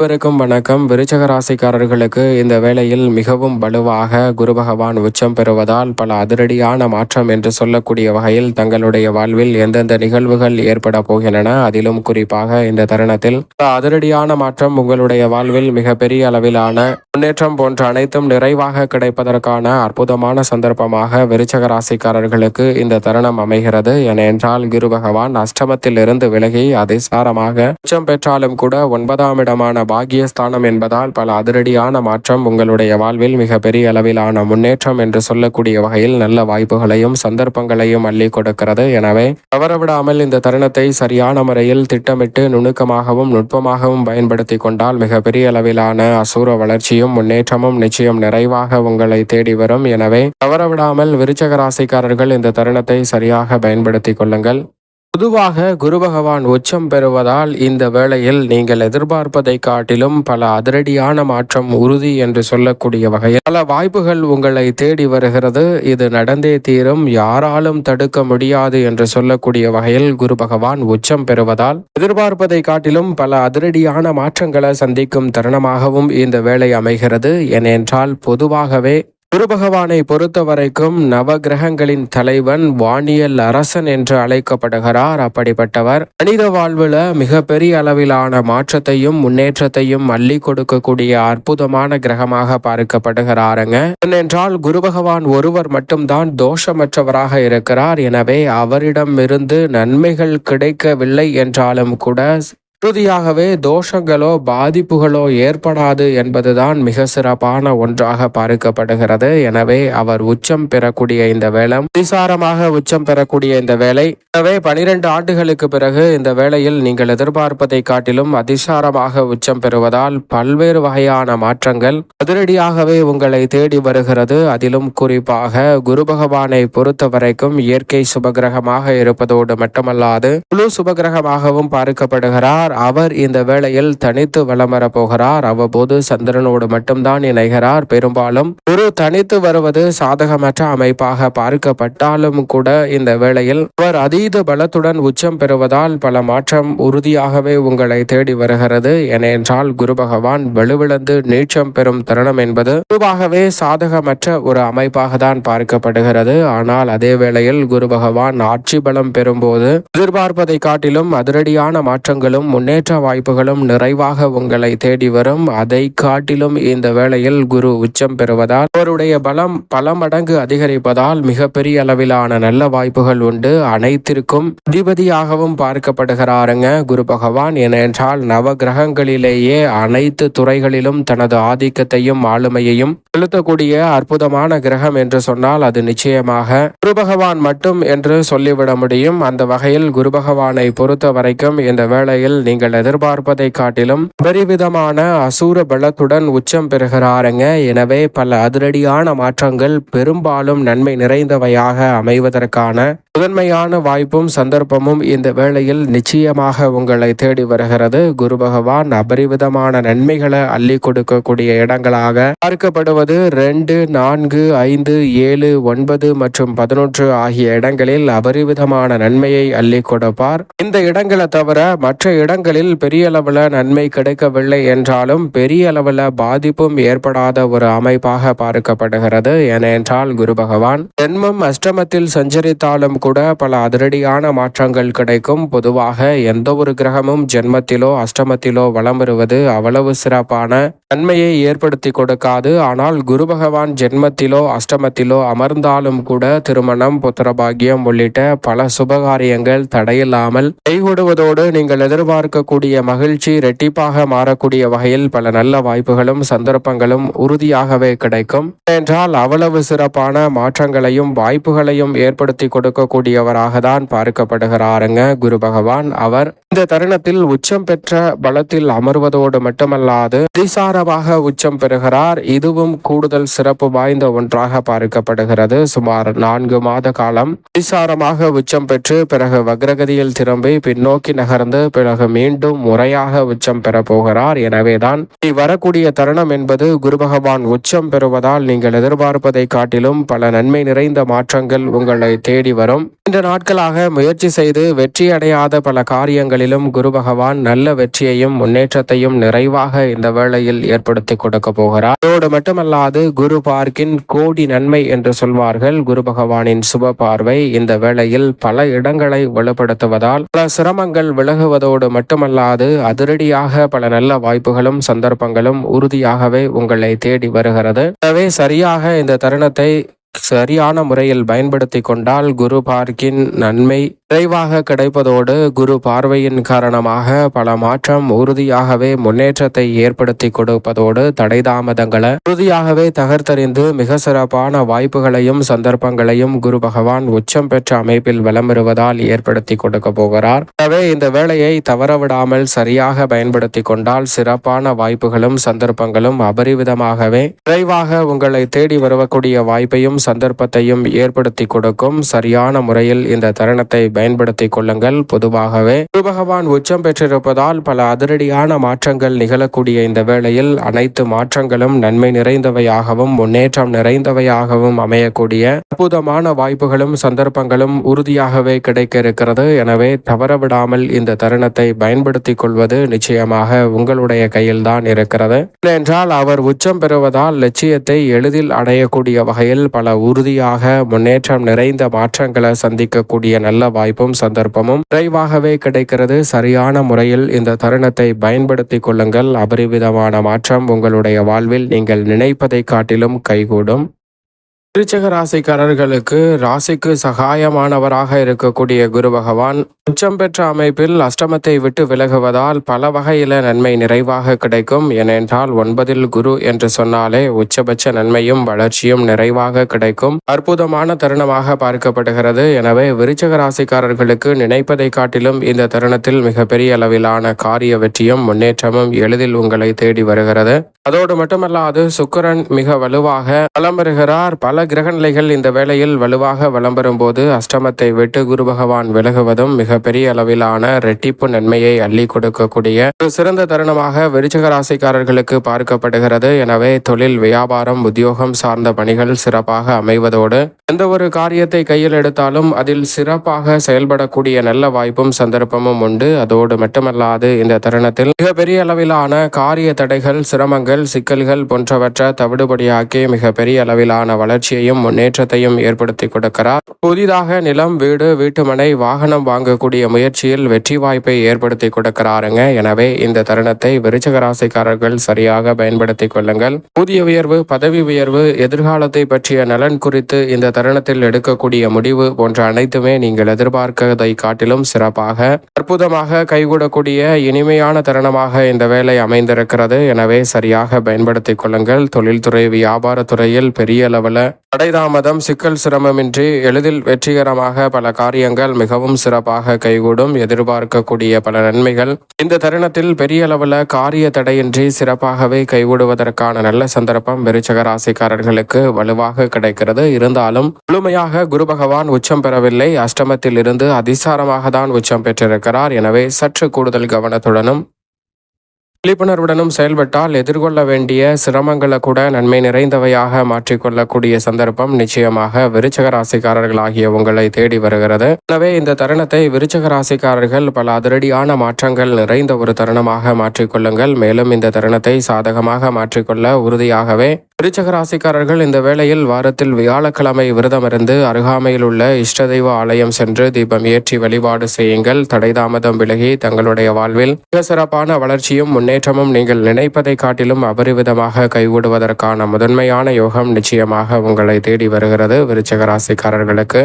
அனைவருக்கும் வணக்கம். விருச்சக ராசிக்காரர்களுக்கு இந்த வேளையில் மிகவும் வலுவாக குரு பகவான் உச்சம் பெறுவதால் பல அதிரடியான மாற்றம் என்று சொல்லக்கூடிய வகையில் தங்களுடைய வாழ்வில் எந்தெந்த நிகழ்வுகள் ஏற்பட போகின்றன அதிலும் குறிப்பாக இந்த தருணத்தில் அதிரடியான மாற்றம் உங்களுடைய வாழ்வில் மிகப்பெரிய அளவிலான முன்னேற்றம் போன்ற அனைத்தும் நிறைவாக கிடைப்பதற்கான அற்புதமான சந்தர்ப்பமாக விருச்சக ராசிக்காரர்களுக்கு இந்த தருணம் அமைகிறது. ஏனென்றால் குரு பகவான் அஷ்டமத்தில் இருந்து விலகி அதிசாரமாக உச்சம் பெற்றாலும் கூட ஒன்பதாம் இடமான பாகியஸ்தானம் என்பதால் பல அதிரடியான மாற்றம் உங்களுடைய வாழ்வில் மிக பெரிய அளவிலான முன்னேற்றம் என்று சொல்லக்கூடிய வகையில் நல்ல வாய்ப்புகளையும் சந்தர்ப்பங்களையும் அள்ளி கொடுக்கிறது. எனவே தவறவிடாமல் இந்த தருணத்தை சரியான முறையில் திட்டமிட்டு நுணுக்கமாகவும் நுட்பமாகவும் பயன்படுத்தி கொண்டால் மிக பெரிய அளவிலான அசூர வளர்ச்சியும் முன்னேற்றமும் நிச்சயம் நிறைவாக உங்களை தேடி வரும். எனவே தவறவிடாமல் விருச்சக ராசிக்காரர்கள் இந்த தருணத்தை சரியாக பயன்படுத்தி கொள்ளுங்கள். பொதுவாக குரு பகவான் உச்சம் பெறுவதால் இந்த வேளையில் நீங்கள் எதிர்பார்ப்பதை காட்டிலும் பல அதிரடியான மாற்றம் உறுதி என்று சொல்லக்கூடிய வகையில் பல வாய்ப்புகள் உங்களை தேடி வருகிறது. இது நடந்தே தீரும். யாராலும் தடுக்க முடியாது என்று சொல்லக்கூடிய வகையில் குரு பகவான் உச்சம் பெறுவதால் எதிர்பார்ப்பதை காட்டிலும் பல அதிரடியான மாற்றங்களை சந்திக்கும் தருணமாகவும் இந்த வேலை அமைகிறது. ஏனென்றால் பொதுவாகவே குரு பகவானை பொறுத்த வரைக்கும் நவகிரகங்களின் தலைவன் வானியல் அரசன் என்று அழைக்கப்படுகிறார். அப்படிப்பட்டவர் மனித வாழ்வுல மிகப்பெரிய அளவிலான மாற்றத்தையும் முன்னேற்றத்தையும் அள்ளி கொடுக்கக்கூடிய அற்புதமான கிரகமாக பார்க்கப்படுகிறாருங்க. ஏனென்றால் குரு பகவான் ஒருவர் மட்டும்தான் தோஷமற்றவராக இருக்கிறார். எனவே அவரிடமிருந்து நன்மைகள் கிடைக்கவில்லை என்றாலும் கூட உறுதியாகவே தோஷங்களோ பாதிப்புகளோ ஏற்படாது என்பதுதான் மிக சிறப்பான ஒன்றாக பார்க்கப்படுகிறது. எனவே அவர் உச்சம் பெறக்கூடிய இந்த வேலை அதிசாரமாக உச்சம் பெறக்கூடிய இந்த வேலை எனவே பனிரெண்டு ஆண்டுகளுக்கு பிறகு இந்த வேளையில் நீங்கள் எதிர்பார்ப்பதை காட்டிலும் அதிசாரமாக உச்சம் பெறுவதால் பல்வேறு வகையான மாற்றங்கள் அதிரடியாகவே உங்களை தேடி வருகிறது. அதிலும் குறிப்பாக குரு பகவானை பொறுத்த வரைக்கும் இயற்கை சுபகிரகமாக இருப்பதோடு மட்டுமல்லாது குழு சுபகிரகமாகவும் பார்க்கப்படுகிறார். இருக்கிறார் அவர் இந்த வேளையில் தனித்து வலம் வரப்போகிறார் அவ்வப்போது சந்திரனோடு மட்டும்தான் இணைகிறார். பெரும்பாலும் குரு தனித்து வருவது சாதகமற்ற அமைப்பாக பார்க்கப்பட்டாலும் கூட இந்த வேளையில் அவர் அதீத பலத்துடன் உச்சம் பெறுவதால் பல மாற்றம் உறுதியாகவே உங்களை தேடி வருகிறது. ஏனென்றால் குரு பகவான் வலுவிழந்து நீச்சம் பெறும் தருணம் என்பது பொதுவாகவே சாதகமற்ற ஒரு அமைப்பாக தான் பார்க்கப்படுகிறது. ஆனால் அதே வேளையில் குரு பகவான் ஆட்சி பலம் பெறும்போது எதிர்பார்ப்பதை காட்டிலும் அதிரடியான மாற்றங்களும் முன்னேற்ற வாய்ப்புகளும் நிறைவாக உங்களை தேடி வரும். அதை காட்டிலும் இந்த வேளையில் குரு உச்சம் பெறுவதால் அவருடைய பலம் பல மடங்கு அதிகரிப்பதால் மிகப்பெரிய அளவிலான நல்ல வாய்ப்புகள் உண்டு. அனைத்திற்கும் அதிபதியாகவும் பார்க்கப்படுகிறாருங்க குரு பகவான். ஏனென்றால் நவ கிரகங்களிலேயே அனைத்து துறைகளிலும் தனது ஆதிக்கத்தையும் ஆளுமையையும் செலுத்தக்கூடிய அற்புதமான கிரகம் என்று சொன்னால் அது நிச்சயமாக குரு பகவான் மட்டும் என்று சொல்லிவிட முடியும். அந்த வகையில் குரு பகவானை பொறுத்த வரைக்கும் இந்த வேளையில் நீங்கள் எதிர்பார்ப்பதை காட்டிலும் பெரிவிதமான அசூர பலத்துடன் உச்சம் பெறுகிறாருங்க. எனவே பல அதிரடியான மாற்றங்கள் பெரும்பாலும் நன்மை நிறைந்தவையாக அமைவதற்கான முதன்மையான வாய்ப்பும் சந்தர்ப்பமும் இந்த வேளையில் நிச்சயமாக உங்களை தேடி வருகிறது. குரு பகவான் அபரிவிதமான நன்மைகளை அள்ளி கொடுக்கக்கூடிய இடங்களாக பார்க்கப்படுவது ரெண்டு நான்கு ஐந்து ஏழு ஒன்பது மற்றும் பதினொன்று ஆகிய இடங்களில் அபரிவிதமான நன்மையை அள்ளி கொடுப்பார். இந்த இடங்களை தவிர மற்ற இடங்களில் பெரிய அளவில் நன்மை கிடைக்கவில்லை என்றாலும் பெரிய அளவில் பாதிப்பும் ஏற்படாத ஒரு அமைப்பாக பார்க்கப்படுகிறது. ஏனென்றால் குரு பகவான் ஜென்மம் அஷ்டமத்தில் சஞ்சரித்தாலும் கூட பல அதிரடியான மாற்றங்கள் கிடைக்கும். பொதுவாக எந்த ஒரு கிரகமும் ஜென்மத்திலோ அஷ்டமத்திலோ வளம் வருவது அவ்வளவு சிறப்பான நன்மையை ஏற்படுத்தி கொடுக்காது. ஆனால் குரு பகவான் ஜென்மத்திலோ அஷ்டமத்திலோ அமர்ந்தாலும் கூட திருமணம் புத்திரபாகியம் உள்ளிட்ட பல சுபகாரியங்கள் தடையில்லாமல் கைகூடுவதோடு நீங்கள் எதிர்பார்க்கக்கூடிய மகிழ்ச்சி ரெட்டிப்பாக மாறக்கூடிய வகையில் பல நல்ல வாய்ப்புகளும் சந்தர்ப்பங்களும் உறுதியாகவே கிடைக்கும். என்றால் அவ்வளவு சிறப்பான மாற்றங்களையும் வாய்ப்புகளையும் ஏற்படுத்தி கொடுக்கக்கூடிய கூடியவராக தான் பார்க்கப்படுகிறாருங்க. குரு பகவான் அவர் இந்த தருணத்தில் உச்சம் பெற்ற பலத்தில் அமர்வதோடு மட்டுமல்லாது அதிசாரமாக உச்சம் பெறுகிறார். இதுவும் கூடுதல் சிறப்பு வாய்ந்த ஒன்றாக பார்க்கப்படுகிறது. சுமார் நான்கு மாத காலம் அதிசாரமாக உச்சம் பெற்று பிறகு வக்ரகதியில் திரும்பி பின்னோக்கி நகர்ந்து பிறகு மீண்டும் முறையாக உச்சம் பெற போகிறார். எனவேதான் வரக்கூடிய தருணம் என்பது குரு பகவான் உச்சம் பெறுவதால் நீங்கள் எதிர்பார்ப்பதை காட்டிலும் பல நன்மை நிறைந்த மாற்றங்கள் உங்களை தேடி வரும். கொடுக்கும் இந்த நாட்களாக முயற்சி செய்து வெற்றி அடையாத பல காரியங்களிலும் குரு பகவான் நல்ல வெற்றியையும் முன்னேற்றத்தையும் நிறைவாக இந்த வேளையில் ஏற்படுத்தி கொடுக்க போகிறார். அதோடு மட்டுமல்லாது குரு பார்க்கின் கோடி நன்மை என்று சொல்வார்கள் குரு பகவானின் சுப பார்வை. இந்த வேளையில் பல இடங்களை வலுப்படுத்துவதால் பல சிரமங்கள் விலகுவதோடு மட்டுமல்லாது அதிரடியாக பல நல்ல வாய்ப்புகளும் சந்தர்ப்பங்களும் உறுதியாகவே உங்களை தேடி வருகிறது. எனவே சரியாக இந்த தருணத்தை சரியான முறையில் பயன்படுத்தி கொண்டால் குரு பார்க்கின் நன்மை விரைவாக கிடைப்பதோடு குரு பார்வையின் காரணமாக பல மாற்றம் உறுதியாகவே முன்னேற்றத்தை ஏற்படுத்தி கொடுப்பதோடு தடை தாமதங்களை உறுதியாகவே தகர்த்தறிந்து மிக சிறப்பான வாய்ப்புகளையும் சந்தர்ப்பங்களையும் குரு பகவான் உச்சம் பெற்ற அமைப்பில் வலம் வருவதால் ஏற்படுத்தி கொடுக்க போகிறார். எனவே இந்த வேலையை தவறவிடாமல் சரியாக பயன்படுத்தி கொண்டால் சிறப்பான வாய்ப்புகளும் சந்தர்ப்பங்களும் அபரிவிதமாகவே விரைவாக உங்களை தேடி வரக்கூடிய வாய்ப்பையும் சந்தர்ப்பத்தையும் ஏற்படுத்தி கொடுக்கும் சரியான முறையில் இந்த தருணத்தை பயன்படுத்திக் கொள்ளுங்கள். பொதுவாகவே குரு பகவான் உச்சம் பெற்றிருப்பதால் பல அதிரடியான மாற்றங்கள் நிகழக்கூடிய இந்த வேளையில் அனைத்து மாற்றங்களும் நன்மை நிறைந்தவையாகவும் முன்னேற்றம் நிறைந்தவையாகவும் அமையக்கூடிய அற்புதமான வாய்ப்புகளும் சந்தர்ப்பங்களும் உறுதியாகவே கிடைக்க இருக்கிறது எனவே தவறவிடாமல் இந்த தருணத்தை பயன்படுத்திக் கொள்வது நிச்சயமாக உங்களுடைய கையில்தான் இருக்கிறது. என்றால் அவர் உச்சம் பெறுவதால் லட்சியத்தை எளிதில் அடையக்கூடிய வகையில் பல உறுதியாக முன்னேற்றம் நிறைந்த மாற்றங்களை சந்திக்கக்கூடிய நல்ல வாய்ப்பும் சந்தர்ப்பமும் விரைவாகவே கிடைக்கிறது. சரியான முறையில் இந்த தருணத்தை பயன்படுத்திக் கொள்ளுங்கள். அபரிவிதமான மாற்றம் உங்களுடைய வாழ்வில் நீங்கள் நினைப்பதை காட்டிலும் கைகூடும். விருச்சக ராசிக்காரர்களுக்கு ராசிக்கு சகாயமானவராக இருக்கக்கூடிய குரு பகவான் உச்சம் பெற்ற அமைப்பில் அஷ்டமத்தை விட்டு விலகுவதால் பல வகையில நன்மை நிறைவாக கிடைக்கும். ஏனென்றால் ஒன்பதில் குரு என்று சொன்னாலே உச்சபட்ச நன்மையும் வளர்ச்சியும் நிறைவாக கிடைக்கும். அற்புதமான தருணமாக பார்க்கப்படுகிறது. எனவே விருச்சக ராசிக்காரர்களுக்கு நினைப்பதை காட்டிலும் இந்த தருணத்தில் மிகப்பெரிய அளவிலான காரிய வெற்றியும் முன்னேற்றமும் எளிதில் உங்களை தேடி வருகிறது. அதோடு மட்டுமல்லாது சுக்கரன் மிக வலுவாக வலம் வருகிறார். பல கிரகநிலைகள் இந்த வேளையில் வலுவாக வலம் வரும்போது அஷ்டமத்தை விட்டு குரு பகவான் விலகுவதும் மிகப்பெரிய அளவிலான ரெட்டிப்பு நன்மையை அள்ளி கொடுக்கக்கூடிய ஒரு சிறந்த தருணமாக விருச்சக ராசிக்காரர்களுக்கு பார்க்கப்படுகிறது. எனவே தொழில் வியாபாரம் உத்தியோகம் சார்ந்த பணிகள் சிறப்பாக அமைவதோடு எந்த ஒரு காரியத்தை கையில் எடுத்தாலும் அதில் சிறப்பாக செயல்படக்கூடிய நல்ல வாய்ப்பும் சந்தர்ப்பமும் உண்டு. அதோடு மட்டுமல்லாது இந்த தருணத்தில் மிகப்பெரிய அளவிலான காரிய தடைகள் சிரமங்கள் சிக்கல்கள் போன்றவற்றை தவிடுபடியாக்கி மிகப்பெரிய அளவிலான வளர்ச்சி வளர்ச்சியையும் முன்னேற்றத்தையும் ஏற்படுத்தி கொடுக்கிறார். புதிதாக நிலம் வீடு வீட்டுமனை வாகனம் வாங்கக்கூடிய முயற்சியில் வெற்றி வாய்ப்பை ஏற்படுத்தி கொடுக்கிறாருங்க. எனவே இந்த தருணத்தை விருச்சக ராசிக்காரர்கள் சரியாக பயன்படுத்திக் கொள்ளுங்கள். ஊதிய உயர்வு பதவி உயர்வு எதிர்காலத்தை பற்றிய நலன் குறித்து இந்த தருணத்தில் எடுக்கக்கூடிய முடிவு போன்ற அனைத்துமே நீங்கள் எதிர்பார்க்கதை காட்டிலும் சிறப்பாக அற்புதமாக கைகூடக்கூடிய இனிமையான தருணமாக இந்த வேலை அமைந்திருக்கிறது. எனவே சரியாக பயன்படுத்திக் கொள்ளுங்கள். தொழில்துறை வியாபாரத்துறையில் பெரிய அளவில் தடைதாமதம் சிக்கல் சிரமமின்றி எளிதில் வெற்றிகரமாக பல காரியங்கள் மிகவும் சிறப்பாக கைகூடும். எதிர்பார்க்கக்கூடிய பல நன்மைகள். இந்த தருணத்தில் பெரிய அளவில் காரிய தடையின்றி சிறப்பாகவே கைகூடுவதற்கான நல்ல சந்தர்ப்பம் விருச்சக ராசிக்காரர்களுக்கு வலுவாக கிடைக்கிறது. இருந்தாலும் முழுமையாக குரு பகவான் உச்சம் பெறவில்லை. அஷ்டமத்தில் இருந்து அதிசாரமாக தான் உச்சம் பெற்றிருக்கிறார். எனவே சற்று கூடுதல் கவனத்துடனும் விழிப்புணர்வுடனும் செயல்பட்டால் எதிர்கொள்ள வேண்டிய சிரமங்களை கூட நன்மை நிறைந்தவையாக மாற்றிக்கொள்ளக்கூடிய சந்தர்ப்பம் நிச்சயமாக விருச்சக ராசிக்காரர்களாகிய உங்களை தேடி வருகிறது. எனவே இந்த தருணத்தை விருச்சக ராசிக்காரர்கள் பல அதிரடியான மாற்றங்கள் நிறைந்த ஒரு தருணமாக மாற்றிக்கொள்ளுங்கள். மேலும் இந்த தருணத்தை சாதகமாக மாற்றிக்கொள்ள உறுதியாகவே விருச்சக ராசிக்காரர்கள் இந்த வேளையில் வாரத்தில் வியாழக்கிழமை விரதமிருந்து அருகாமையில் உள்ள இஷ்ட தெய்வ ஆலயம் சென்று தீபம் ஏற்றி வழிபாடு செய்யுங்கள். தடைதாமதம் விலகி தங்களுடைய வாழ்வில் மிக சிறப்பான வளர்ச்சியும் முன்னேற்றமும் நீங்கள் நினைப்பதை காட்டிலும் அபரிவிதமாக கைவிடுவதற்கான முதன்மையான யோகம் நிச்சயமாக உங்களை தேடி வருகிறது விருச்சக ராசிக்காரர்களுக்கு.